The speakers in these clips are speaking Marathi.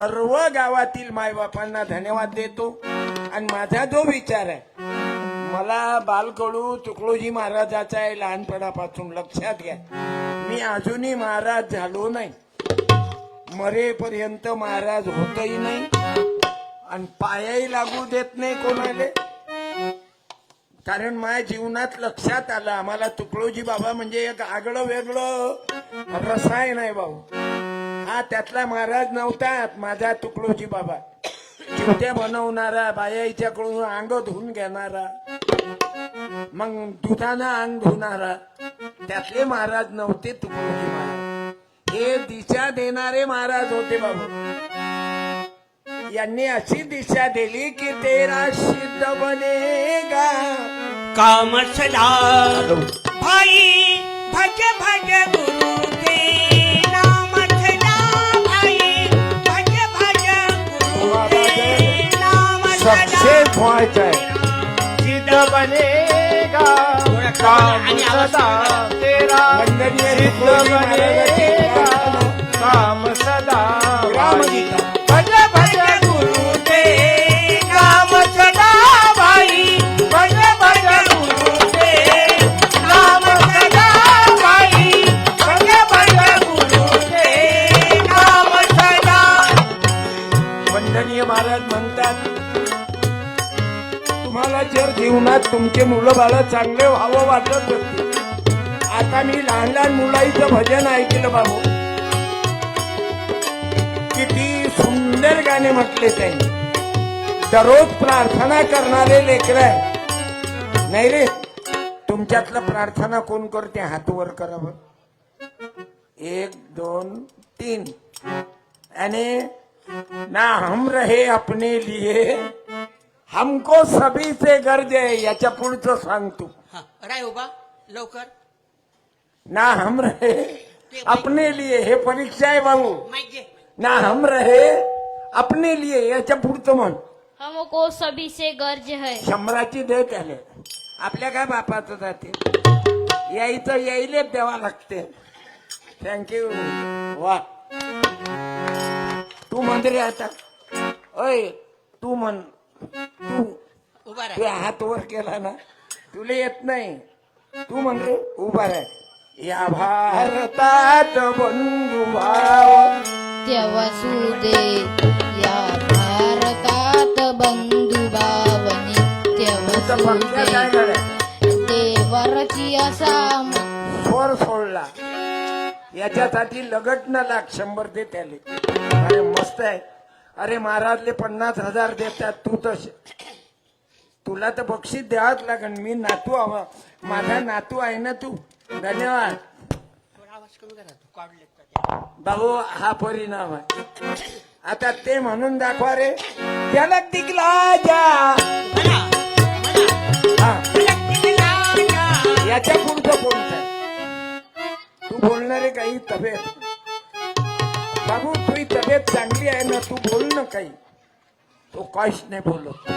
सर्व गावातील मायबापांना धन्यवाद देतो. आणि माझा जो विचार आहे मला बालकडू तुकडोजी महाराजाचा आहे लहानपणापासून लक्षात घ्या. मी अजूनही महाराज झालो नाही. मरेपर्यंत महाराज होतही नाही. आणि पायाही लागू देत नाही कोणाले. कारण माझ्या जीवनात लक्षात आलं आम्हाला तुकडोजी बाबा म्हणजे एक आगळं वेगळं रसायन आहे भाऊ. हा त्यातला महाराज नव्हता माझा तुकडोजी बाबा. चिवट्या बनवणारा बायाईच्याकडून अंग धुवून घेणारा. मग दुधानं अंग धुणारा त्यातले महाराज नव्हते तुकडोजी महाराज. हे दिशा देणारे महाराज होते बाबू. यांनी अशी दिशा दिली की तेरा सिद्ध बनेगा काम सदा भाई भज भज आहे सिद्ध बनेगा काम सदा तेरा. सिद्ध बनेगा काम मुलं बाळ चांगले व्हावं वाटत होते. आता मी लहान लहान मुलाईचं भजन ऐकलं बाबू. किती सुंदर गाणे म्हटले त्यांनी. दररोज प्रार्थना करणारे लेकर नाही रे तुमच्यातलं प्रार्थना कोण करते? हातवर करावं एक दोन तीन. आणि ना हम रहे अपने लिए हमको सभी से गर्ज आहे याच्या पुढचं सांगतो हा, राय उभा लवकर ना हम रहे अपने लिए हे परीक्षा आहे भाऊ माईक घे ना हम रहे अपने लिए याच्या पुढचं म्हण हमको सभी से गर्ज है। शंभराची दे त्याले। आपल्या काय बापाचं जाते? यायचं यायलेच द्यावा लागते। थँक्यू वा. तू म्हण रे आता. ओय तू म्हण. तू उभा तू हात वर केला ना तुला येत नाही. तू म्हण रे उभा राह. या भारतात बंधू भाव. नित्यवसुदे या भारतात पंक्त्या काय नित्यवसुदे गड्या? देवरची असा म- स्वर सोडला. याच्यासाठी लगट न लाग शंभर दे त्याले अरे मस्त आहे. अरे महाराजले पन्नास हजार देतात तू तसे तुला तर बक्षीस द्यावंच लागेल मी नातू हवा माझा नातू आहे ना तू. धन्यवाद. भाऊ हा परिणाम आहे. आता ते म्हणून दाखवा रे. त्याला टिकला जा. याच्या पुढचं कोणतं आहे? तू बोलणारे काही तब्येत बाबू तुझी तब्येत चांगली आहे ना तू बोल ना काही. तो काहीच नाही बोलत.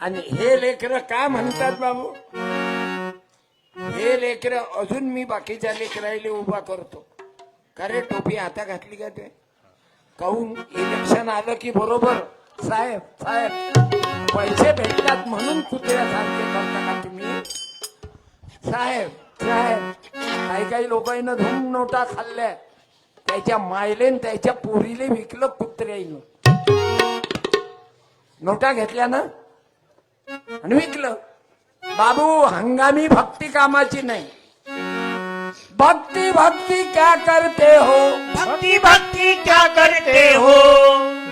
आणि हे लेकर का म्हणतात बाबू? हे लेकर अजून मी बाकीच्या लेकरायले उभा करतो. अरे टोपी आता घातली का ते? काहून? इलेक्शन आलं की बरोबर. साहेब साहेब पैसे भेटतात म्हणून कुत्र्यासारखे करता का तुम्ही? साहेब साहेब काही काही लोकांना धूम नोटा खाल्ल्या त्याच्या मायलेन त्याच्या पोरीले विकलं कुत्र्याईनं नोटा घेतल्या ना? आणि विकलं. बाबू हंगामी भक्ती कामाची नाही. भक्ती भक्ती क्या करते हो? भक्ति भक्ति क्या करते हो?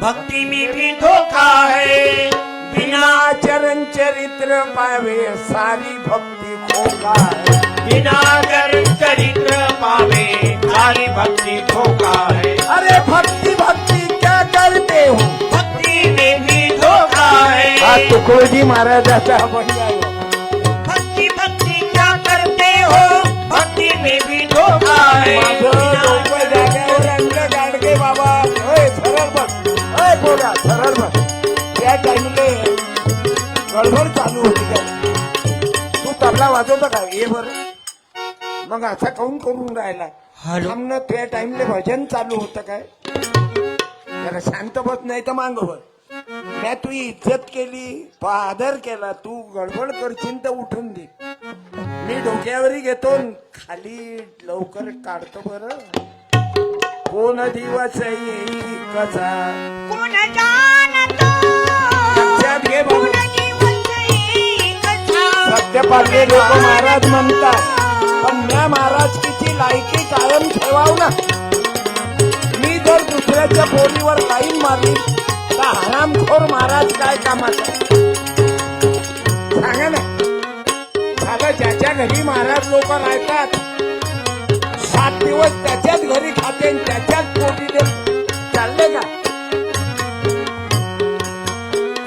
भक्ति में भी धोखा है। बिना चरण चरित्र पावे सारी भक्ति खोका है। बिना कर चरित्र पावे। सारी भक्ति धोखा है। अरे भक्ति भक्ति क्या करते हो? भक्ति में भी धोखा हा। है तुकडोजी महाराजाचा आहे. भक्ति भक्ति क्या करते हो? भक्ति में भी धोखा है। गाडगे बाबा ओय सरळ बस ओय बोला सरळ बस त्या टाइमले गडबड चालू होती का तू तबला वाजवता का? ये बर. मग असा काऊन करून राहिला हॅलो थांबणं तुझ्या टाइमले भजन चालू होतं काय? जरा शांत बस नाही तर मांग बस. मी तुझी इज्जत केली तो आदर केला तू गडबड करशील तर उठून दे. मी डोक्यावरही घेतो खाली लवकर काढतो बर. कोण दिवस कसा? कोण लक्षात घे लोक महाराज म्हणतात. पण म्या महाराजकीची लायकी कायम ठेवाव ना. मी जर दुसऱ्याच्या बोलीवर लाईन मारली तर हरामखोर महाराज काय कामाचा? सांगा ना. साधं ज्याच्या घरी महाराज लोक राहतात सात दिवस त्याच्याच घरी खाते त्याच्याच त्याच्याच पोटीले चालले का?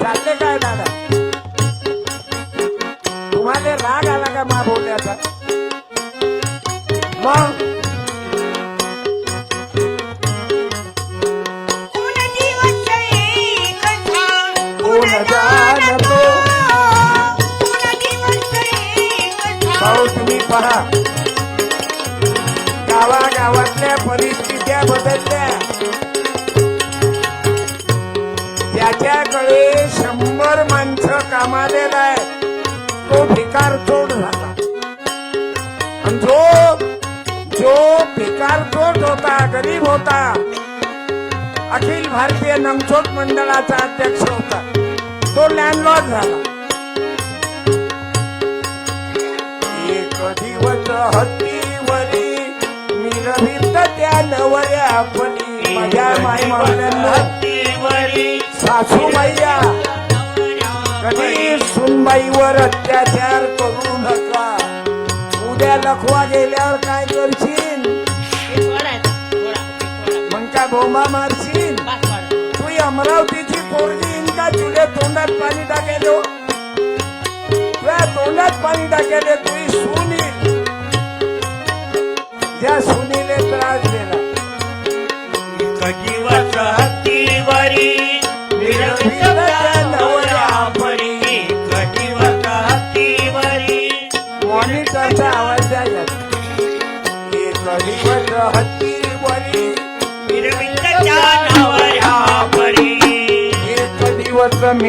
चालले काय दादा? तुम्हाला राग आला का मा बोलण्याचा? तुम्ही पहा. गावागावातल्या परिस्थित्या बदलल्या. त्याच्याकडे शंभर माणसं कामाले आहे तो भिकार चोट गरीब होता. अखिल भारतीय नमचोट मंडळाचा अध्यक्ष होता. तो लँडलॉर्ड झाला. एक दिवस हत्तीवरी मिरवित त्या नवऱ्या पली माझ्या माई मावल्यांना हत्तीवरी सासूबाईया कधी सुनबाईवर अत्याचार करू नका. उद्या लखवा गेल्यावर काय करशील? बोंबा मारशील? तू ही अमरावतीची पोरगी इंका तुझ्या तोंडात पाणी टाकेलो तुझ्या तोंडात पाणी टाकेले तुझी सून. येईल ज्या सुनीले त्रास दिला. दिवस हत्तीवरी मॉनिटरचा आवाज द्यायला. एक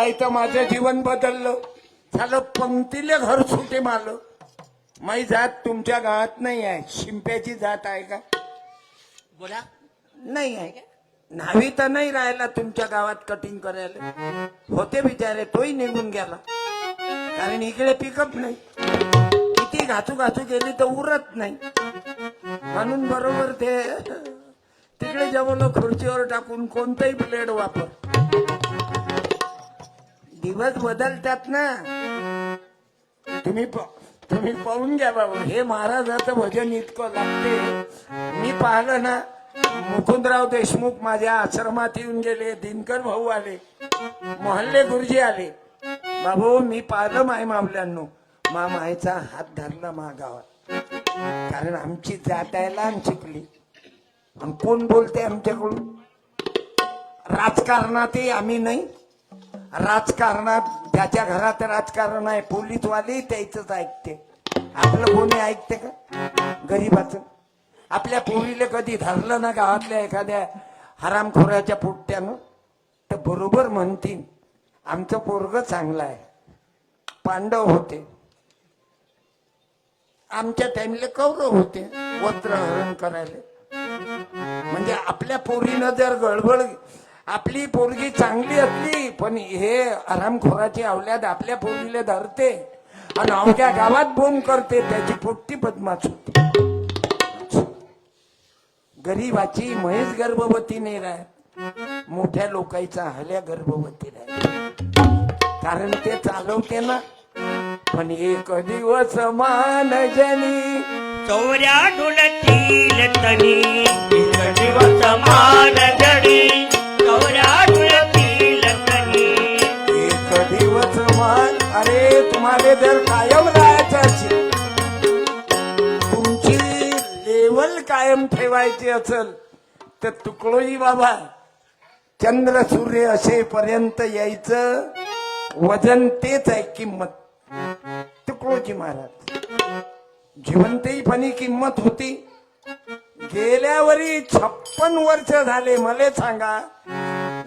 नाही तर माझं जीवन बदललं. झालं पंक्तीले घर सुटे मारलं. माझी जात तुमच्या गावात नाही आहे. शिंप्याची जात आहे का? बोला. नाही आहे. न्हावी तर नाही राहिला तुमच्या गावात कटिंग करायला. होते बिचारे तोही निघून गेला. कारण इकडे पिकअप नाही. किती घातू घातू गेली तर उरत नाही. म्हणून बरोबर ते तिकडे जमवलं खुर्चीवर टाकून कोणताही ब्लेड वापर. दिवस बदलतात ना. तुम्ही प- तुम्ही पाहून घ्या बाबा. हे महाराजाचं भजन इतकं लागते. मी पाहिलं ना मुकुंदराव देशमुख माझ्या आश्रमात येऊन गेले दिनकर भाऊ आले मोहल्ले गुरुजी आले. बाबू मी पाहिलं माय मावल्यांनो. मा मायचा हात धरला मा गावात कारण आमची जात आहे लहान शिकली आणि कोण बोलते आमच्याकडून? राजकारणातही आम्ही नाही. राजकारणात त्याच्या घरात राजकारण आहे. पोलीसवाले त्याच ऐकते. आपलं कोणी ऐकते का? गरीबाच. आपल्या पोरीले कधी धरलं ना गावातल्या एखाद्या हरामखोराच्या पोट्यानं तर बरोबर म्हणतील. आमचं पोरग चांगलं आहे. पांडव होते. आमच्या टाइमले कौरव होते. वस्त्रहरण करायला. म्हणजे आपल्या पोरीनं जर गडबड आपली पोरगी चांगली असली पण हे आरामखोराची अवल्याद आपल्या पोरीला धरते. आणि अवघ्या गावात बोंब करते त्याची पोट्टी बदमाश होते. गरीबाची म्हैस गर्भवती नाही राहत मोठ्या लोकांचा हल्या गर्भवती राहत कारण ते चालवते ना. पण एक दिवस मान जनी. चौऱ्या ढुलतील तनी. एक दिवस मान जनी. एक दिवस अरे तुम्हाला जर कायम राहायचं असेल तुमची लेवल कायम ठेवायची असेल तर तुकडोजी बाबा चंद्र सूर्य असेपर्यंत यायचं वजन तेच आहे किंमत. तुकडोजी महाराज जिवंतहीपणी किंमत होती. गेल्यावरी छप्पन वर्ष झाले मला सांगा.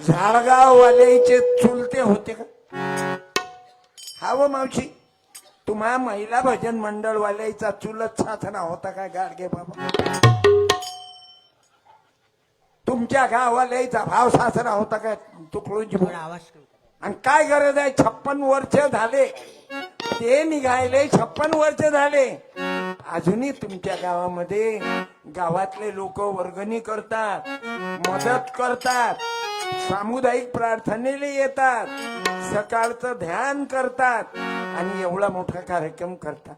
झाडगाव वाल्याचे चुलते होते का? हा व मावशी. तुम्हा महिला भजन मंडळ वाल्याचा चुलत साथना होता का गाडगे बाबा? तुमच्या गावाल्याचा भाव सासरा होता का? तुकडोजी थोडा आवाज. आणि काय गरज आहे? छप्पन वर्ष झाले. ते निघायले छप्पन वर्ष झाले. अजूनही तुमच्या गावामध्ये गावातले लोक वर्गणी करतात मदत करतात सामुदायिक प्रार्थनेला येतात सकाळचं ध्यान करतात आणि एवढा मोठा कार्यक्रम करतात.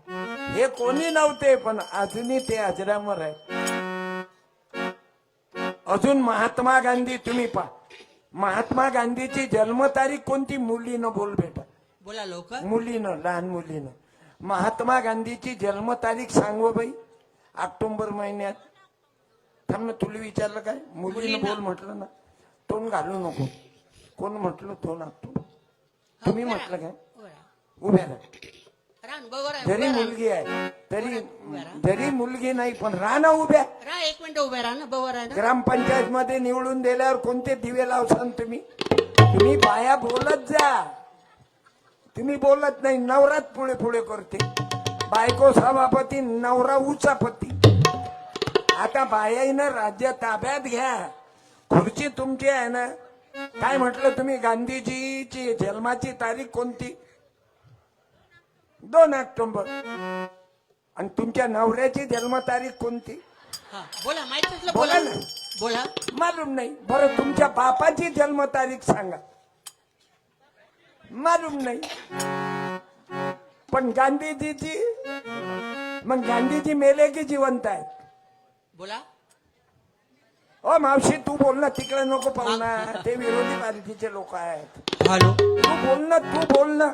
हे कोणी नव्हते पण अजूनही ते अजरामर आहेत. अजून महात्मा गांधी तुम्ही पहा. महात्मा गांधीची जन्मतारीख कोणती? मुलीनं बोल बेटा. बोला लवकर. मुलीनं लहान मुलीनं. महात्मा गांधीची जन्मतारीख सांगव बाई ऑक्टोबर महिन्यात. थांब ना तुला विचारलं काय? मुलीनं. बोल म्हटलं ना. तोंड घालू नको. कोण म्हटलं तो नागतो तुम्ही म्हटलं काय? उभ्या राहा. जरी. मुलगी आहे तरी. जरी मुलगी नाही पण राहा ना उभ्या एक मिनिट उभ्या राहा ग्रामपंचायत मध्ये निवडून दिल्यावर कोणते दिवे लावसान तुम्ही? तुम्ही बाया बोलत जा. तुम्ही बोलत नाही नवरात पुढे पुढे करते. बायको सभापती नवरा उचापती. आता बायाईनं राज्य ताब्यात घ्या. खुर्ची तुमची आहे ना. काय म्हटलं तुम्ही गांधीजीची जन्माची तारीख कोणती? दोन ऑक्टोबर. आणि तुमच्या नवऱ्याची जन्मतारीख कोणती? हा बोला माहीत बोला बोला. ना. बोला. मालूम नाही. बरं तुमच्या बापाची जन्मतारीख सांगा. मालूम नाही. पण गांधीजीची मग गांधीजी मेले की जिवंत आहेत? बोला. ओ मावशी तू बोल ना तिकडे नको पाहू ना. ते विरोधी पार्टीचे लोक आहेत. हॅलो. तू बोल ना तू बोल ना.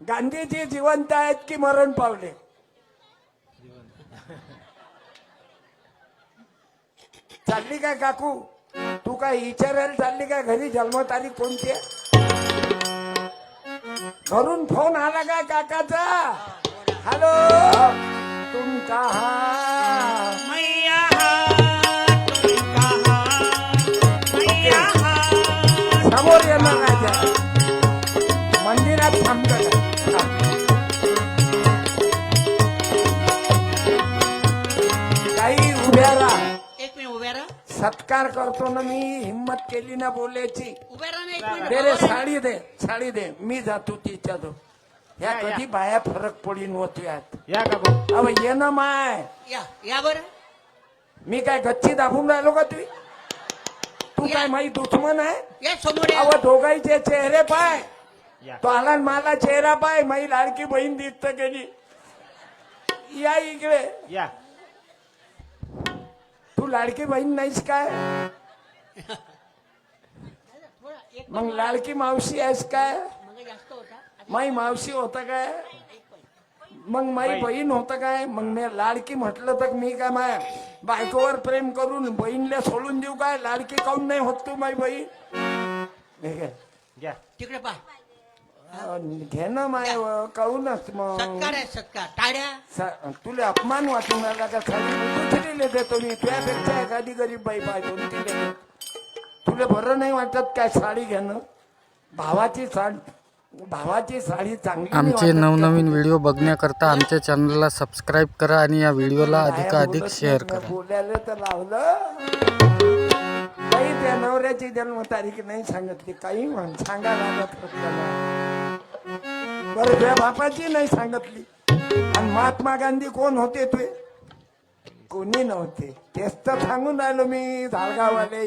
गांधीजी जिवंत आहेत की मरण पावले? चालली काय काकू? काय विचारायला चालली काय? घरी जन्मतारीख कोणती आहे? घरून फोन आला काय काकाचा? हॅलो तुमचा हा सत्कार करतो ना मी हिम्मत केली ना बोलायची. उभ्या राहा ना एक मिनिट. दे रे. साडी दे साडी दे. मी जातो तिच्या दो ह्या या, या. कधी बाया फरक पडीन होत्यात या काकू अव ये ना माय. या या बरं. मी काय गच्ची दाबून राहिलो का तुम्ही तू. काय माई दुश्मन आहे? या समोर या. अव दोघांचे चेहरे पाय. या. तो आला न मला चेहरा पाय. माई लाडकी बहीण दिसत गेली या इकडे. या. लाडकी बहीण नाहीस काय? मग लाडकी मावशी आहेस काय? माई मावशी होता काय? मग माई बहीण होतं काय? मग मी लाडकी म्हटलं तर मी काय माय बायकोवर प्रेम करून बहीणला सोडून देऊ काय? लाडकी काऊन नाही होत तू माई बहीण? हे तिकडे पा अं, घे ना माय काऊनच मग? सत्कार आहे सत्कार. टाळ्या. सा- तुला अपमान वाटून राहिला का? साडी दुसरीला देतो मी. तुझ्यापेक्षा एखादी गरीब बाई पाहिजे तिला बरं नाही वाटत काय साडी घेणं? भावाची साडी भावाची साडी चांगली नाही आमचे वाटत का? नवनवीन? व्हिडिओ बघण्याकरता आमच्या चॅनलला सबस्क्राईब करा आणि या व्हिडिओला अधिकाधिक शेअर करा. बोलायला तर लावलं. काही त्या नवऱ्याची जन्मतारीख नाही सांगितली. काही म्हण सांगा लागत होत. त्याला. बरं त्या बापाची नाही सांगितली. आणि महात्मा गांधी कोण होते ते? कोणी नव्हते. तेच तर सांगून राहिलो मी धारगाववाले